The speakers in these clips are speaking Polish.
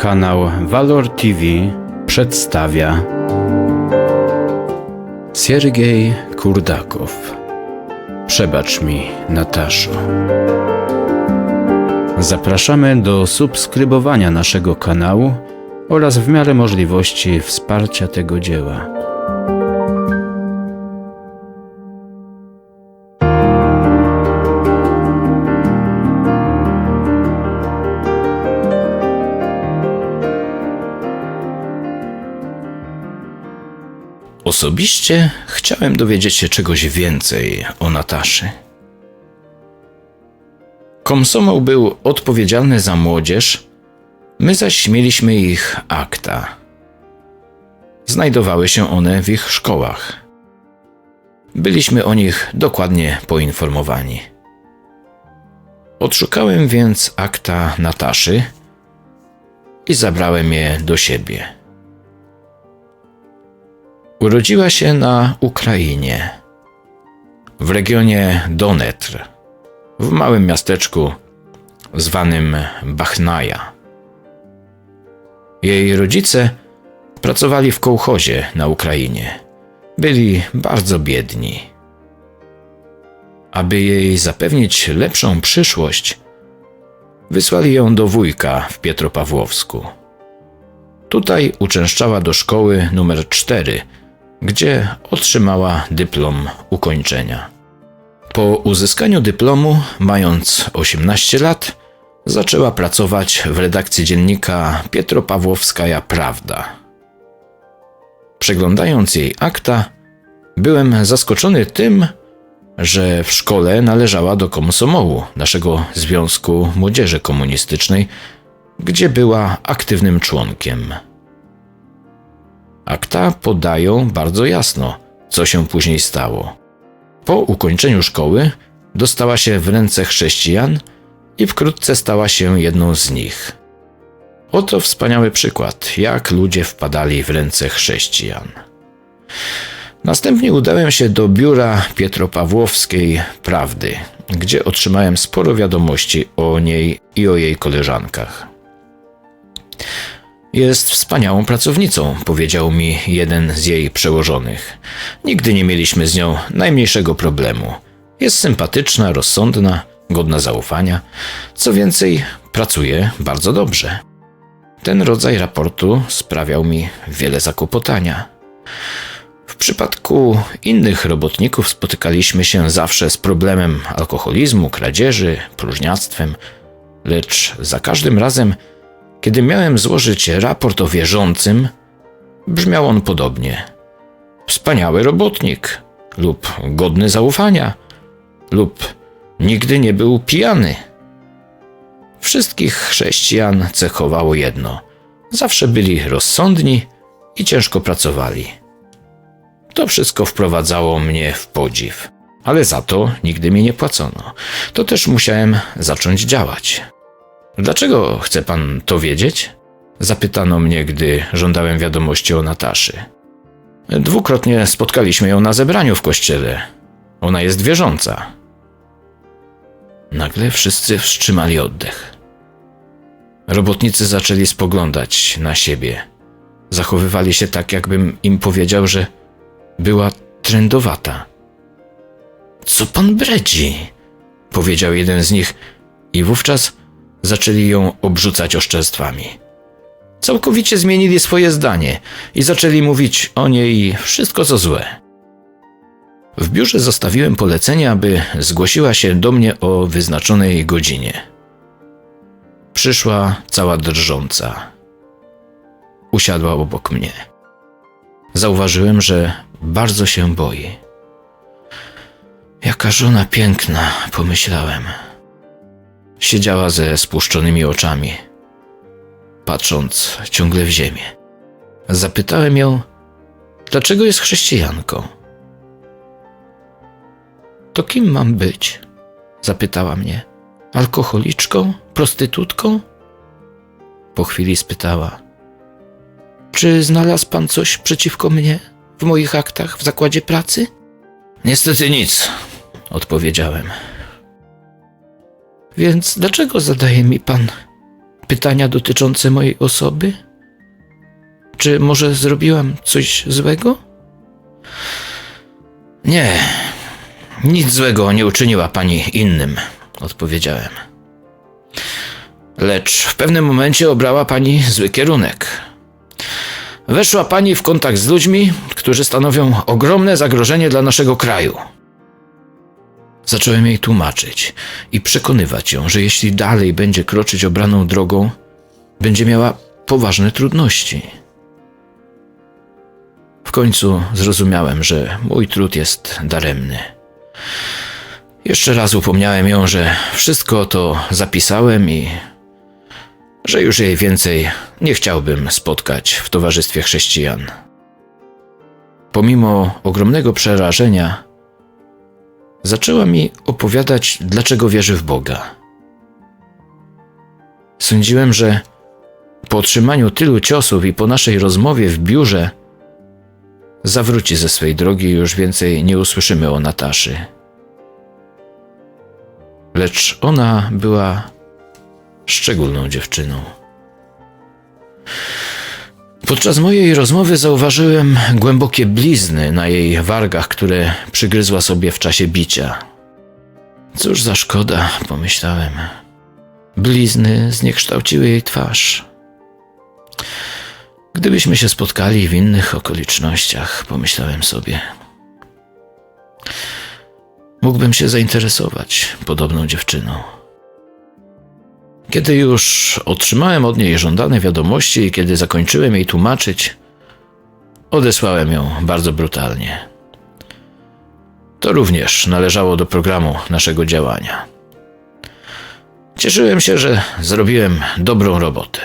Kanał Valor TV przedstawia Siergiej Kurdakow Przebacz mi, Nataszo. Zapraszamy do subskrybowania naszego kanału oraz w miarę możliwości wsparcia tego dzieła. Osobiście chciałem dowiedzieć się czegoś więcej o Nataszy. Komsomol był odpowiedzialny za młodzież, my zaś mieliśmy ich akta. Znajdowały się one w ich szkołach. Byliśmy o nich dokładnie poinformowani. Odszukałem więc akta Nataszy i zabrałem je do siebie. Urodziła się na Ukrainie, w regionie Donetr, w małym miasteczku zwanym Bachnaja. Jej rodzice pracowali w kołchozie na Ukrainie. Byli bardzo biedni. Aby jej zapewnić lepszą przyszłość, wysłali ją do wujka w Pietropawłowsku. Tutaj uczęszczała do szkoły numer 4, gdzie otrzymała dyplom ukończenia. Po uzyskaniu dyplomu, mając 18 lat, zaczęła pracować w redakcji dziennika Pietropawłowskaja Prawda. Przeglądając jej akta, byłem zaskoczony tym, że w szkole należała do komsomołu, naszego Związku Młodzieży Komunistycznej, gdzie była aktywnym członkiem. Akta podają bardzo jasno, co się później stało. Po ukończeniu szkoły dostała się w ręce chrześcijan i wkrótce stała się jedną z nich. Oto wspaniały przykład, jak ludzie wpadali w ręce chrześcijan. Następnie udałem się do biura Pietropawłowskiej Prawdy, gdzie otrzymałem sporo wiadomości o niej i o jej koleżankach. Jest wspaniałą pracownicą, powiedział mi jeden z jej przełożonych. Nigdy nie mieliśmy z nią najmniejszego problemu. Jest sympatyczna, rozsądna, godna zaufania. Co więcej, pracuje bardzo dobrze. Ten rodzaj raportu sprawiał mi wiele zakłopotania. W przypadku innych robotników spotykaliśmy się zawsze z problemem alkoholizmu, kradzieży, próżniactwem, lecz za każdym razem kiedy miałem złożyć raport o wierzącym, brzmiał on podobnie. Wspaniały robotnik, lub godny zaufania, lub nigdy nie był pijany. Wszystkich chrześcijan cechowało jedno: zawsze byli rozsądni i ciężko pracowali. To wszystko wprowadzało mnie w podziw, ale za to nigdy mi nie płacono. To też musiałem zacząć działać. Dlaczego chce pan to wiedzieć? Zapytano mnie, gdy żądałem wiadomości o Nataszy. Dwukrotnie spotkaliśmy ją na zebraniu w kościele. Ona jest wierząca. Nagle wszyscy wstrzymali oddech. Robotnicy zaczęli spoglądać na siebie. Zachowywali się tak, jakbym im powiedział, że była trędowata. Co pan bredzi? powiedział jeden z nich, i wówczas zaczęli ją obrzucać oszczerstwami. Całkowicie zmienili swoje zdanie i zaczęli mówić o niej wszystko co złe. W biurze zostawiłem polecenie, aby zgłosiła się do mnie o wyznaczonej godzinie. Przyszła cała drżąca. Usiadła obok mnie. Zauważyłem, że bardzo się boi. Jaka żona piękna, pomyślałem. Siedziała ze spuszczonymi oczami, patrząc ciągle w ziemię. Zapytałem ją, dlaczego jest chrześcijanką. To kim mam być? Zapytała mnie. Alkoholiczką? Prostytutką? Po chwili spytała: Czy znalazł pan coś przeciwko mnie w moich aktach w zakładzie pracy? Niestety nic, odpowiedziałem. Więc dlaczego zadaje mi pan pytania dotyczące mojej osoby? Czy może zrobiłam coś złego? Nie, nic złego nie uczyniła pani innym, odpowiedziałem. Lecz w pewnym momencie obrała pani zły kierunek. Weszła pani w kontakt z ludźmi, którzy stanowią ogromne zagrożenie dla naszego kraju. Zacząłem jej tłumaczyć i przekonywać ją, że jeśli dalej będzie kroczyć obraną drogą, będzie miała poważne trudności. W końcu zrozumiałem, że mój trud jest daremny. Jeszcze raz upomniałem ją, że wszystko to zapisałem i że już jej więcej nie chciałbym spotkać w towarzystwie chrześcijan. Pomimo ogromnego przerażenia, zaczęła mi opowiadać, dlaczego wierzy w Boga. Sądziłem, że po otrzymaniu tylu ciosów i po naszej rozmowie w biurze zawróci ze swej drogi i już więcej nie usłyszymy o Nataszy. Lecz ona była szczególną dziewczyną. Podczas mojej rozmowy zauważyłem głębokie blizny na jej wargach, które przygryzła sobie w czasie bicia. Cóż za szkoda, pomyślałem. Blizny zniekształciły jej twarz. Gdybyśmy się spotkali w innych okolicznościach, pomyślałem sobie. Mógłbym się zainteresować podobną dziewczyną. Kiedy już otrzymałem od niej żądane wiadomości i kiedy zakończyłem jej tłumaczyć, odesłałem ją bardzo brutalnie. To również należało do programu naszego działania. Cieszyłem się, że zrobiłem dobrą robotę.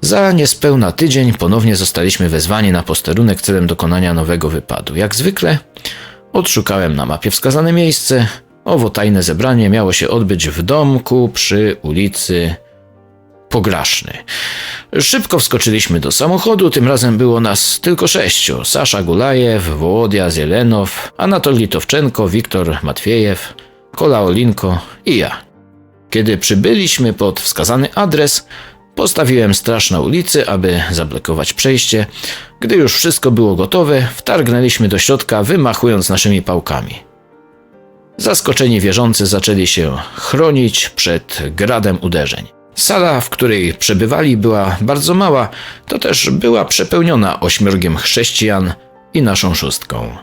Za niespełna tydzień ponownie zostaliśmy wezwani na posterunek celem dokonania nowego wypadu. Jak zwykle odszukałem na mapie wskazane miejsce. Owo tajne zebranie miało się odbyć w domku przy ulicy Pograszny. Szybko wskoczyliśmy do samochodu, tym razem było nas tylko sześciu. Sasza Gulajew, Wołodia Zielenow, Anatolij Towczenko, Wiktor Matwiejew, Kola Olinko i ja. Kiedy przybyliśmy pod wskazany adres, postawiłem straż na ulicy, aby zablokować przejście. Gdy już wszystko było gotowe, wtargnęliśmy do środka, wymachując naszymi pałkami. Zaskoczeni wierzący zaczęli się chronić przed gradem uderzeń. Sala, w której przebywali, była bardzo mała, to też była przepełniona ośmiorgiem chrześcijan i naszą szóstką.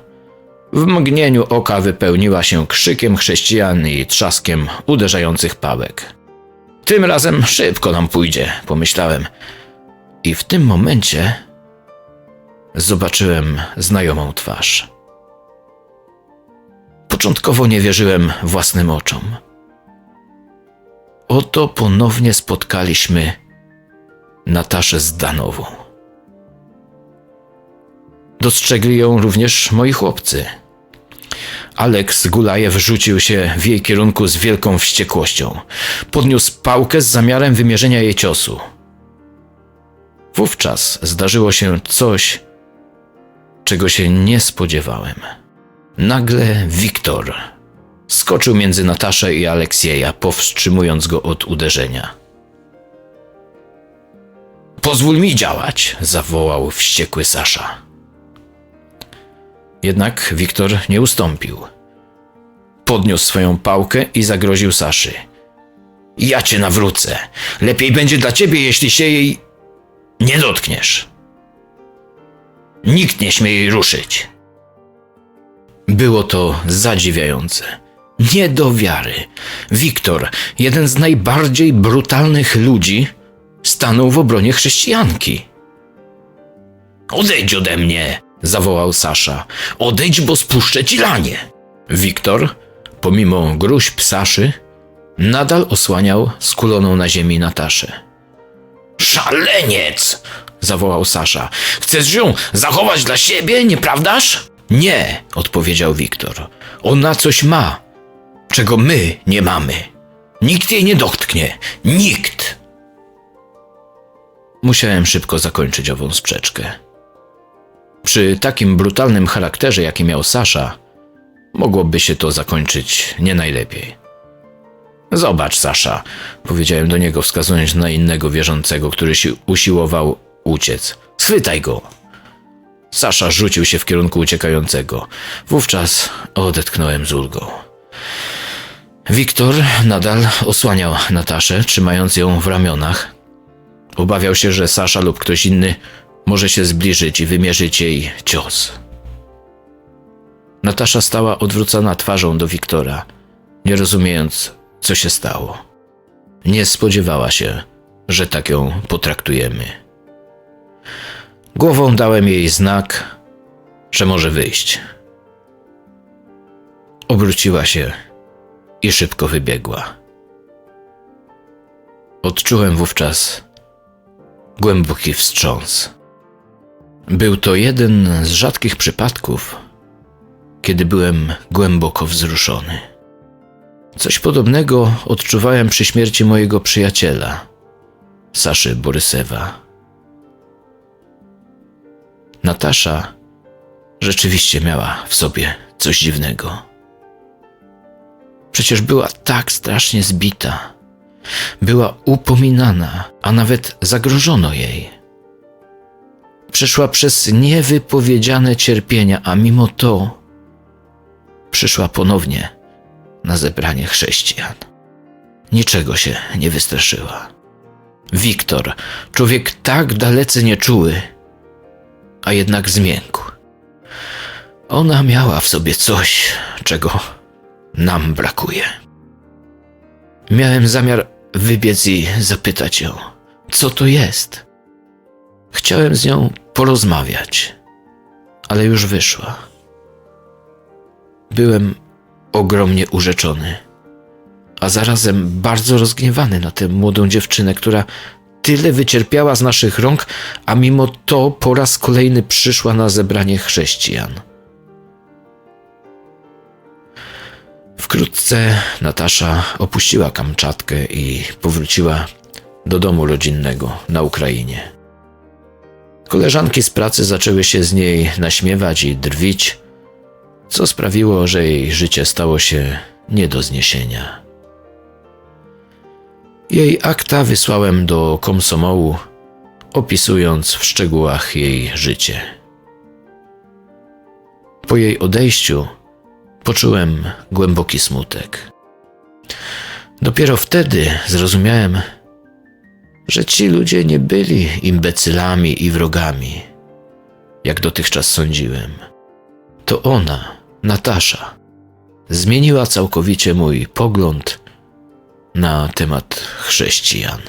W mgnieniu oka wypełniła się krzykiem chrześcijan i trzaskiem uderzających pałek. Tym razem szybko nam pójdzie, pomyślałem. I w tym momencie zobaczyłem znajomą twarz. Początkowo nie wierzyłem własnym oczom. Oto ponownie spotkaliśmy Nataszę Zdanową. Dostrzegli ją również moi chłopcy. Aleks Gulajew rzucił się w jej kierunku z wielką wściekłością. Podniósł pałkę z zamiarem wymierzenia jej ciosu. Wówczas zdarzyło się coś, czego się nie spodziewałem. Nagle Wiktor skoczył między Nataszę i Aleksieja, powstrzymując go od uderzenia. Pozwól mi działać, zawołał wściekły Sasza. Jednak Wiktor nie ustąpił. Podniósł swoją pałkę i zagroził Saszy. Ja cię nawrócę. Lepiej będzie dla ciebie, jeśli się jej nie dotkniesz. Nikt nie śmie jej ruszyć. Było to zadziwiające. Nie do wiary. Wiktor, jeden z najbardziej brutalnych ludzi, stanął w obronie chrześcijanki. Odejdź ode mnie! zawołał Sasza. Odejdź, bo spuszczę ci lanie. Wiktor, pomimo gruźb Saszy, nadal osłaniał skuloną na ziemi Nataszę. Szaleniec! zawołał Sasza. Chcesz ją zachować dla siebie, nieprawdaż? Nie, odpowiedział Wiktor. Ona coś ma, czego my nie mamy. Nikt jej nie dotknie. Nikt! Musiałem szybko zakończyć ową sprzeczkę. Przy takim brutalnym charakterze, jaki miał Sasza, mogłoby się to zakończyć nie najlepiej. Zobacz, Sasza, powiedziałem do niego, wskazując na innego wierzącego, który się usiłował uciec. Schwytaj go! Sasza rzucił się w kierunku uciekającego. Wówczas odetchnąłem z ulgą. Wiktor nadal osłaniał Nataszę, trzymając ją w ramionach. Obawiał się, że Sasza lub ktoś inny może się zbliżyć i wymierzyć jej cios. Natasza stała odwrócona twarzą do Wiktora, nie rozumiejąc, co się stało. Nie spodziewała się, że tak ją potraktujemy. Głową dałem jej znak, że może wyjść. Obróciła się i szybko wybiegła. Odczułem wówczas głęboki wstrząs. Był to jeden z rzadkich przypadków, kiedy byłem głęboko wzruszony. Coś podobnego odczuwałem przy śmierci mojego przyjaciela, Saszy Borysewa. Natasza rzeczywiście miała w sobie coś dziwnego. Przecież była tak strasznie zbita. Była upominana, a nawet zagrożono jej. Przeszła przez niewypowiedziane cierpienia, a mimo to przyszła ponownie na zebranie chrześcijan. Niczego się nie wystraszyła. Wiktor, człowiek tak dalece nieczuły, a jednak zmiękł. Ona miała w sobie coś, czego nam brakuje. Miałem zamiar wybiec i zapytać ją, co to jest. Chciałem z nią porozmawiać, ale już wyszła. Byłem ogromnie urzeczony, a zarazem bardzo rozgniewany na tę młodą dziewczynę, która tyle wycierpiała z naszych rąk, a mimo to po raz kolejny przyszła na zebranie chrześcijan. Wkrótce Natasza opuściła Kamczatkę i powróciła do domu rodzinnego na Ukrainie. Koleżanki z pracy zaczęły się z niej naśmiewać i drwić, co sprawiło, że jej życie stało się nie do zniesienia. Jej akta wysłałem do komsomołu, opisując w szczegółach jej życie. Po jej odejściu poczułem głęboki smutek. Dopiero wtedy zrozumiałem, że ci ludzie nie byli imbecylami i wrogami, jak dotychczas sądziłem. To ona, Natasza, zmieniła całkowicie mój pogląd na temat chrześcijan.